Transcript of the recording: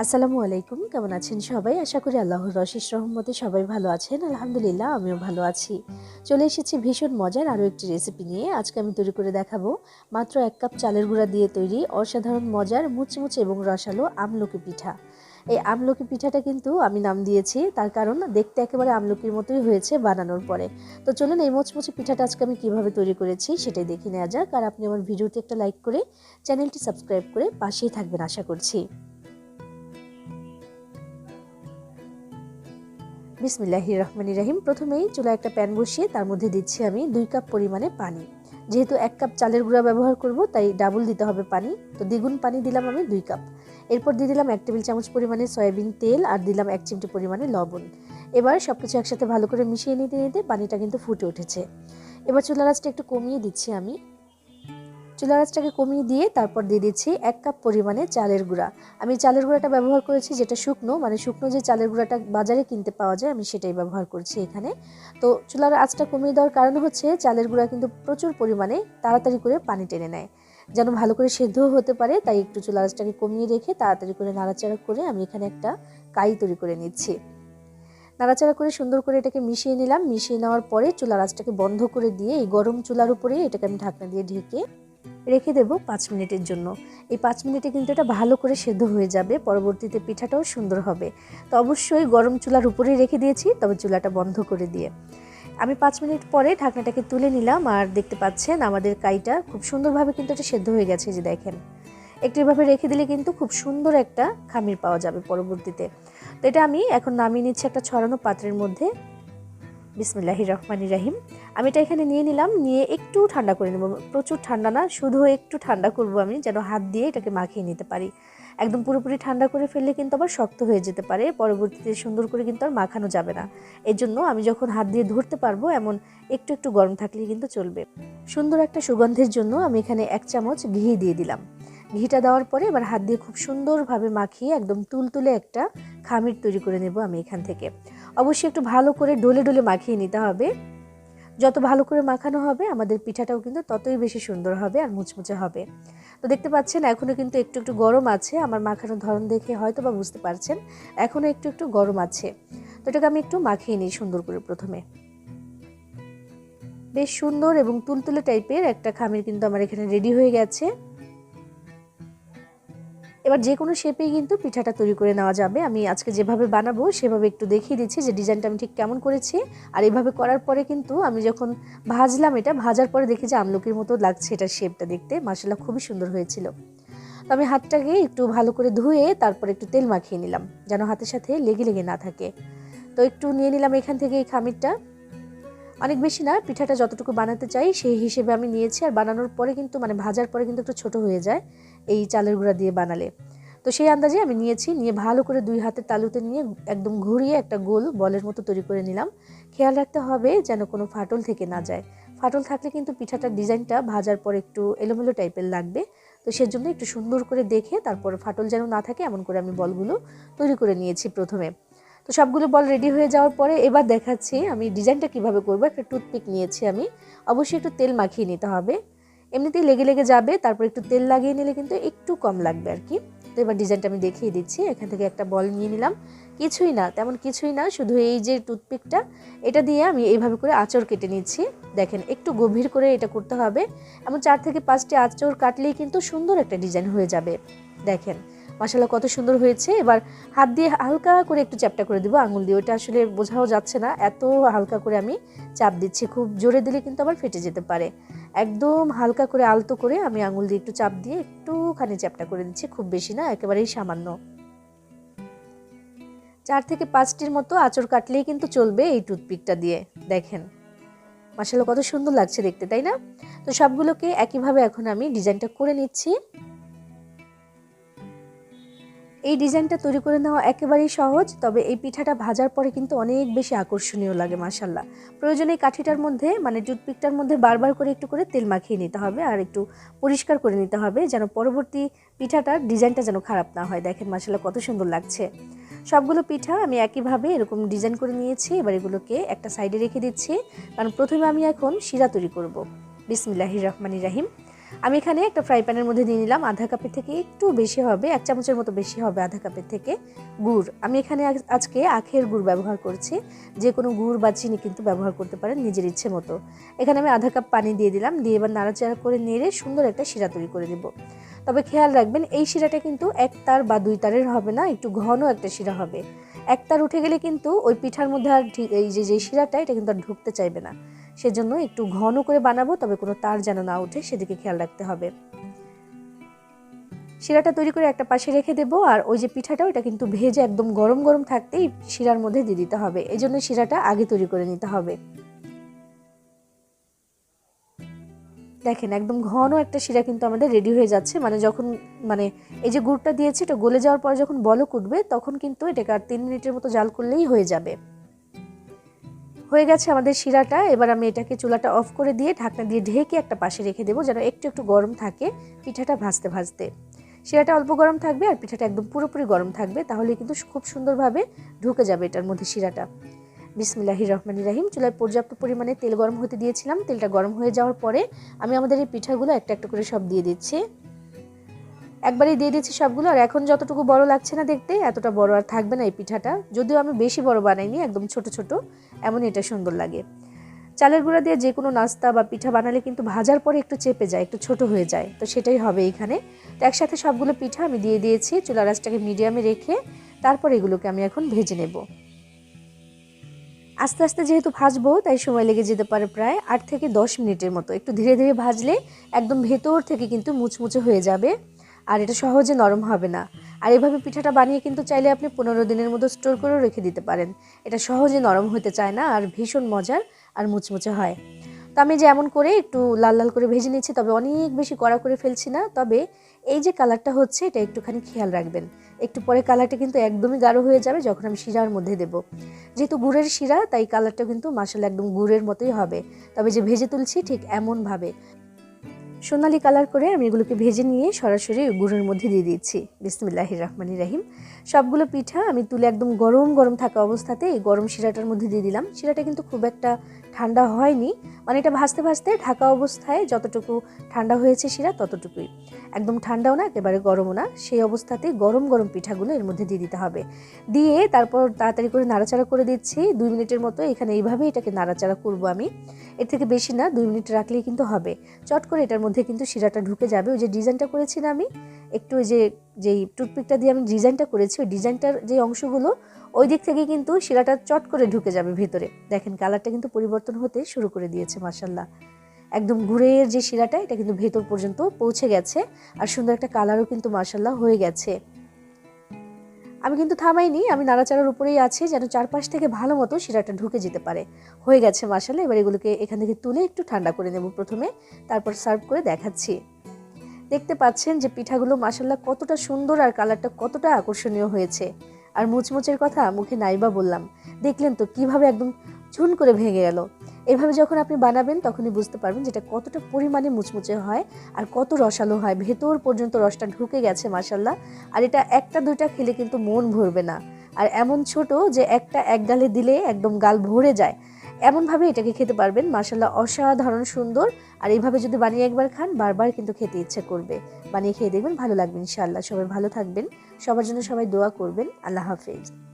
আসসালামু আলাইকুম, কেমন আছেন সবাই? আশা করি আল্লাহর রশিস রহমতে সবাই ভালো আছেন। আলহামদুলিল্লাহ, আমিও ভালো আছি। চলে এসেছি ভীষণ মজার আরও একটি রেসিপি নিয়ে। আজকে আমি তৈরি করে দেখাবো মাত্র এক কাপ চালের গুঁড়া দিয়ে তৈরি অসাধারণ মজার মুচমুচে এবং রসালো আমলকি পিঠা। এই আমলকি পিঠাটা কিন্তু আমি নাম দিয়েছি, তার কারণ দেখতে একেবারে আমলকির মতোই হয়েছে বানানোর পরে। তো চলুন এই মুচমুচে পিঠাটা আজকে আমি কীভাবে তৈরি করেছি সেটাই দেখে নেওয়া যাক। আর আপনি আমার ভিডিওতে একটা লাইক করে চ্যানেলটি সাবস্ক্রাইব করে পাশেই থাকবেন, আশা করছি। বিসমিল্লাহির রহমান রাহিম। প্রথমেই চুলা একটা প্যান বসিয়ে তার মধ্যে দিচ্ছি আমি দুই কাপ পরিমাণে পানি। যেহেতু এক কাপ চালের গুঁড়া ব্যবহার করব, তাই ডাবল দিতে হবে পানি। তো দ্বিগুণ পানি দিলাম আমি দুই কাপ। এরপর দিয়ে দিলাম এক টেবিল চামচ পরিমাণে সয়াবিন তেল আর দিলাম এক চিমটি পরিমাণে লবণ। এবার সব কিছু একসাথে ভালো করে মিশিয়ে নিতে নিতে পানিটা কিন্তু ফুটে উঠেছে। এবার চুলা রাসটা একটু কমিয়ে দিচ্ছি আমি। চুলা আঁচটাকে কমিয়ে দিয়ে তারপর দিয়ে দিচ্ছি এক কাপ পরিমাণে চালের গুঁড়া আমি চালের গুঁড়াটা ব্যবহার করেছি যেটা শুকনো মানে শুকনো যে চালের গুঁড়াটা বাজারে কিনতে পাওয়া যায় আমি সেটাই ব্যবহার করছি এখানে তো চুলার আঁচটা কমিয়ে দেওয়ার কারণ হচ্ছে চালের গুঁড়া কিন্তু প্রচুর পরিমাণে তাড়াতাড়ি করে পানি টেনে নেয় যেন ভালো করে সেদ্ধও হতে পারে তাই একটু চুলা আঁচটাকে কমিয়ে রেখে তাড়াতাড়ি করে নাড়াচাড়া করে আমি এখানে একটা কাই তৈরি করে নিচ্ছি নাড়াচাড়া করে সুন্দর করে এটাকে মিশিয়ে নিলাম মিশিয়ে নেওয়ার পরে চুলার আঁচটাকে বন্ধ করে দিয়ে এই গরম চুলার উপরে এটাকে আমি ঢাকনা দিয়ে ঢেকে রেখে দেব পাঁচ মিনিটের জন্য। এই পাঁচ মিনিটে কিন্তু এটা ভালো করে সেদ্ধ হয়ে যাবে, পরবর্তীতে পিঠাটাও সুন্দর হবে। তো অবশ্যই গরম চুলার উপরেই রেখে দিয়েছি, তবে চুলাটা বন্ধ করে দিয়ে। আমি পাঁচ মিনিট পরে ঢাকনাটাকে তুলে নিলাম, আর দেখতে পাচ্ছেন আমাদের কাইটা খুব সুন্দরভাবে কিন্তু এটা সেদ্ধ হয়ে গেছে যে দেখেন। একটু এভাবে রেখে দিলে কিন্তু খুব সুন্দর একটা খামির পাওয়া যাবে পরবর্তীতে। তো এটা আমি এখন নামিয়ে নিচ্ছি একটা ছড়ানো পাত্রের মধ্যে। বিসমিল্লাহির রহমানির রাহিম। আমি এটা এখানে নিয়ে নিলাম, নিয়ে একটু ঠান্ডা করে নেব। প্রচুর ঠান্ডা না, শুধু একটু ঠান্ডা করব আমি, যেন হাত দিয়ে এটাকে মাখিয়ে নিতে পারি। একদম পুরোপুরি ঠান্ডা করে ফেললে কিন্তু আবার শক্ত হয়ে যেতে পারে, পরবর্তীতে সুন্দর করে কিন্তু আর মাখানো যাবে না। এর জন্য আমি যখন হাত দিয়ে ধরতে পারব, এমন একটু একটু গরম থাকলেই কিন্তু চলবে। সুন্দর একটা সুগন্ধের জন্য আমি এখানে এক চামচ ঘি দিয়ে দিলাম। ঘিটা দেওয়ার পরে এবার হাত দিয়ে খুব সুন্দরভাবে মাখিয়ে একদম তুলতুলে একটা খামির তৈরি করে নেব আমি এখান থেকে। অবশ্যই একটু ভালো করে ডলে ডলে মাখিয়ে নিতে হবে। যত ভালো করে মাখানো হবে, আমাদের পিঠাটাও কিন্তু ততই বেশি সুন্দর হবে আর মুচমুচে হবে। তো দেখতে পাচ্ছেন এখনও কিন্তু একটু একটু গরম আছে। আমার মাখানোর ধরন দেখে হয়তো বা বুঝতে পারছেন এখনও একটু একটু গরম আছে। তো এটাকে আমি একটু মাখিয়ে নিই সুন্দর করে প্রথমে। বেশ সুন্দর এবং তুলতুলে টাইপের একটা খামির কিন্তু আমার এখানে রেডি হয়ে গেছে। এবার যে কোনো শেপেই কিন্তু পিঠাটা তৈরি করে নেওয়া যাবে। আমি আজকে যেভাবে বানাবো, সেভাবে একটু দেখিয়ে দিচ্ছি যে ডিজাইনটা আমি ঠিক কেমন করেছি। আর এভাবে করার পরে কিন্তু আমি যখন ভাজলাম এটা, ভাজার পরে দেখি যে আমলকির মতো লাগছে এটা শেপটা দেখতে। মাসাল্লাহ খুবই সুন্দর হয়েছিল। তো আমি হাতটাকে একটু ভালো করে ধুয়ে তারপর একটু তেল মাখিয়ে নিলাম, যেন হাতের সাথে লেগে লেগে না থাকে। তো একটু নিয়ে নিলাম এখান থেকে এই খামিরটা। অনেক বেশি না, পিঠাটা যতটুকু বানাতে চাই সেই হিসেবে আমি নিয়েছি। আর বানানোর পরে কিন্তু মানে ভাজার পরে কিন্তু একটু ছোট হয়ে যায়। এই চালের গুঁড়া দিয়ে বানালে। তো সেই আন্দাজে আমি নিয়েছি, নিয়ে ভালো করে দুই হাতের তালুতে নিয়ে একদম ঘুরিয়ে একটা গোল বলের মতো তৈরি করে নিলাম। খেয়াল রাখতে হবে যেন কোনো ফাটল থেকে না যায়। ফাটল থাকলে কিন্তু পিঠাটার ডিজাইনটা ভাজার পর একটু এলোমেলো টাইপের লাগবে। তো সেজন্য একটু সুন্দর করে দেখে তারপর ফাটল যেন না থাকে এমন করে আমি বলগুলো তৈরি করে নিয়েছি প্রথমে। তো সবগুলো বল রেডি হয়ে যাওয়ার পরে এবার দেখাচ্ছি আমি ডিজাইনটা কীভাবে করব। একটা টুথপিক নিয়েছি আমি। অবশ্যই একটু তেল মাখিয়ে নিতে হবে। এমনিতেই লেগে লেগে যাবে, তারপর একটু তেল লাগিয়ে নিলে কিন্তু একটু কম লাগবে আর কি। তো এবার ডিজাইনটা আমি দেখিয়ে দিচ্ছি, এখান থেকে একটা বল নিয়ে নিলাম। কিছুই না, তেমন কিছুই না, শুধু এই যে টুথপিকটা, এটা দিয়ে আমি এইভাবে করে আঁচড় কেটে নিচ্ছি। দেখেন, একটু গভীর করে এটা করতে হবে। এমন চার থেকে পাঁচটি আঁচড় কাটলেই কিন্তু সুন্দর একটা ডিজাইন হয়ে যাবে। দেখেন মশালা কত সুন্দর হয়েছে। এবার হাত দিয়ে হালকা করে একটু চ্যাপটা করে দিব আঙুল দিয়ে। ওটা আসলে বোঝাও যাচ্ছে না, এত হালকা করে আমি চাপ দিচ্ছি। খুব জোরে দিলে কিন্তু আবার ফেটে যেতে পারে। একদম হালকা করে আলতো করে আমি আঙুল দিয়ে একটু চাপ দিয়ে একটুখানি চ্যাপটা করে দিচ্ছি। খুব বেশি না, একেবারেই সামান্য। চার থেকে পাঁচটির মতো আঁচড় কাটলেই কিন্তু চলবে এই টুথপিকটা দিয়ে, দেখেন। মাসাল্লাহ কত সুন্দর লাগছে দেখতে, তাই না? তো সবগুলোকে একইভাবে এখন আমি ডিজাইনটা করে নিচ্ছি। এই ডিজাইনটা তৈরি করে নেওয়া একেবারেই সহজ, তবে এই পিঠাটা ভাজার পরে কিন্তু অনেক বেশি আকর্ষণীয় লাগে মাসাল্লাহ প্রয়োজনে কাঠিটার মধ্যে মানে টুথপিকটার মধ্যে বারবার করে একটু করে তেল মাখিয়ে নিতে হবে আর একটু পরিষ্কার করে নিতে হবে যেন পরবর্তী পিঠাটার ডিজাইনটা যেন খারাপ না হয়। দেখেন মাসাল্লাহ কত সুন্দর লাগছে। সবগুলো পিঠা আমি একইভাবে এরকম ডিজাইন করে নিয়েছি, এবার এগুলোকে একটা সাইডে রেখে দিচ্ছি। কারণ প্রথমে আমি এখন শিরা তৈরি করব। বিসমিল্লাহির রহমানির রাহিম। আমি এখানে একটা ফ্রাই প্যানের মধ্যে দিয়ে নিলাম। আধা কাপের থেকে একটু বেশি হবে, এক চামচের মতো বেশি হবে আধা কাপের থেকে গুড়। আমি এখানে আজকে আখের গুড় ব্যবহার করছি। যে কোনো গুড় বা চিনি কিন্তু ব্যবহার করতে পারেন নিজের ইচ্ছে মতো। এখানে আমি আধা কাপ পানি দিয়ে দিলাম, দিয়ে এবার নাড়াচাড়া করে নেড়ে সুন্দর একটা শিরা তৈরি করে দেবো তবে খেয়াল রাখবেন, এই শিরাটা কিন্তু এক তার বা দুই তারের হবে না, একটু ঘন একটা শিরা হবে। এক তার উঠে গেলে কিন্তু ওই পিঠার মধ্যে আর এই যে যে শিরাটা, এটা কিন্তু আর ঢুকতে চাইবে না। সেজন্য একটু ঘন করে বানাবো, তবে কোনো তার যেন না ওঠে, সেদিকে খেয়াল রাখতে হবে। শিরাটা তৈরি করে একটা পাশে রেখে দেবো, আর ওই যে পিঠাটা ওটা কিন্তু ভেজে একদম গরম গরম থাকতেই শিরার মধ্যে দিয়ে দিতে হবে। এই জন্য শিরাটা আগে তৈরি করে নিতে হবে। দেখেন, একদম ঘন একটা শিরা কিন্তু আমাদের রেডি হয়ে যাচ্ছে। মানে যখন মানে এই যে গুড়টা দিয়েছি, এটা গলে যাওয়ার পর যখন বলক উঠবে, তখন কিন্তু এটাকে আর তিন মিনিটের মতো জাল করলেই হয়ে যাবে। হয়ে গেছে আমাদের শিরাটা। এবার আমি এটাকে চুলাটা অফ করে দিয়ে ঢাকনা দিয়ে ঢেকে একটা পাশে রেখে দেবো, যেন একটু একটু গরম থাকে পিঠাটা ভাজতে ভাজতে। শিরাটা অল্প গরম থাকবে আর পিঠাটা একদম পুরোপুরি গরম থাকবে, তাহলে কিন্তু খুব সুন্দরভাবে ঢুকে যাবে এটার মধ্যে শিরাটা। বিসমিল্লাহির রহমান রাহিম, চুলায় পর্যাপ্ত পরিমাণে তেল গরম হতে দিয়েছিলাম। তেলটা গরম হয়ে যাওয়ার পরে আমি আমাদের এই পিঠাগুলো একটা একটা করে সব দিয়ে দিচ্ছি। একবারই দিয়ে দিচ্ছি সবগুলো, আর এখন যতটুকু বড় লাগছে না দেখতে, এতটা বড় আর থাকবে না এই পিঠাটা। যদিও আমি বেশি বড় বানাইনি, একদম ছোট ছোট, এমনই এটা সুন্দর লাগে। চালের গুঁড়া দিয়ে যে কোনো নাস্তা বা পিঠা বানালে কিন্তু ভাজার পরে একটু চেপে যায়, একটু ছোট হয়ে যায়। তো সেটাই হবে এখানে। তো একসাথে সবগুলো পিঠা আমি দিয়ে দিয়েছি চুলা রাসটাকে মিডিয়ামে রেখে তারপর এগুলোকে আমি এখন ভেজে নেব। আস্তে আস্তে যেহেতু ভাজবো, তাই সময় লেগে যেতে পারে প্রায় আট থেকে দশ মিনিটের মতো। একটু ধীরে ধীরে ভাজলে একদম ভেতর থেকে কিন্তু মুচমুচে হয়ে যাবে। আর এটা সহজে নরম হবে না। আর এভাবে পিঠাটা বানিয়ে কিন্তু চাইলে আপনি পনেরো দিনের মতো স্টোর করেও রেখে দিতে পারেন। এটা সহজে নরম হতে চায় না আর ভীষণ মজার আর মুচমুচে হয়। তো আমি যে এমন করে একটু লাল লাল করে ভেজে নিচ্ছি তবে অনেক বেশি কড়া করে ফেলছি না। তবে এই যে কালারটা হচ্ছে, এটা একটুখানি খেয়াল রাখবেন। একটু পরে কালারটা কিন্তু একদমই গাঢ় হয়ে যাবে যখন আমি শিরার মধ্যে দেবো। যেহেতু গুড়ের শিরা, তাই কালারটা কিন্তু মাসাল একদম গুড়ের মতোই হবে। তবে যে ভেজে তুলছি ঠিক এমনভাবে। সোনালি কালার করে আমি এগুলোকে ভেজে নিয়ে সরাসরি গুড়ের মধ্যে দিয়ে দিচ্ছি। বিসমিল্লাহির রহমানির রাহিম। সবগুলো পিঠা আমি তুলে একদম গরম গরম থাকা অবস্থাতে এই গরম শিরাটার মধ্যে দিয়ে দিলাম। শিরাটা কিন্তু খুব একটা ঠান্ডা হয়নি মানে এটা ভাজতে ভাজতে ঢাকা অবস্থায় যতটুকু ঠান্ডা হয়েছে শিরা ততটুকুই। একদম ঠান্ডাও না, একেবারে গরমও না, সেই অবস্থাতে গরম গরম পিঠাগুলো এর মধ্যে দিয়ে দিতে হবে। দিয়ে তারপর তাড়াতাড়ি করে নাড়াচাড়া করে দিচ্ছি। দুই মিনিটের মতো এখানে এইভাবে এটাকে নাড়াচাড়া করব আমি। এর থেকে বেশি না, দুই মিনিট রাখলেই কিন্তু হবে। চট করে এটার মধ্যে কিন্তু শিরাটা ঢুকে যাবে। ওই যে ডিজাইনটা করেছি না আমি, একটু ওই যে, যেই টুথপিকটা দিয়ে আমি ডিজাইনটা করেছি, ওই ডিজাইনটার যে অংশগুলো, ওই দিক থেকে কিন্তু শিরাটা চট করে ঢুকে যাবে ভিতরে। দেখেন কালারটা কিন্তু পরিবর্তন হতে শুরু করে দিয়েছে মাসাল্লাহ একদম ঘুরে যে শিরাটা, এটা কিন্তু ভেতর পর্যন্ত পৌঁছে গেছে। আর সুন্দর একটা কালারও কিন্তু মার্শাল্লাহ হয়ে গেছে। আমি কিন্তু থামাইনি, আমি নাড়াচাড়ার উপরেই আছি যেন চারপাশ থেকে ভালো মতো শিরাটা ঢুকে যেতে পারে। হয়ে গেছে মশালা এবার এগুলোকে এখান থেকে তুলে একটু ঠান্ডা করে নেব প্রথমে, তারপর সার্ভ করে দেখাচ্ছি। দেখতে পাচ্ছেন যে পিঠাগুলো মাসাল্লাহ কতটা সুন্দর আর কালারটা কতটা আকর্ষণীয় হয়েছে। আর মুচমুচের কথা মুখে নাইবা বললাম। দেখলেন তো কীভাবে একদম চুন করে ভেঙে গেল। এভাবে যখন আপনি বানাবেন তখনই বুঝতে পারবেন যেটা কতটা পরিমাণে মুচমুচে হয় আর কত রসালো হয়। ভেতর পর্যন্ত রসটা ঢুকে গেছে মাসাল্লাহ আর এটা একটা, দুইটা খেলে কিন্তু মন ভরবে না। আর এমন ছোট যে একটা এক গালে দিলে একদম গাল ভরে যায়। এমনভাবে এটাকে খেতে পারবেন। মাসাল্লাহ অসাধারণ সুন্দর। আর এইভাবে যদি বানিয়ে একবার খান, বারবার কিন্তু খেতে ইচ্ছে করবে। বানিয়ে খেয়ে দেখবেন, ভালো লাগবে ইনশাআল্লাহ। সবাই ভালো থাকবেন। সবার জন্য সবাই দোয়া করবেন। আল্লাহ হাফেজ।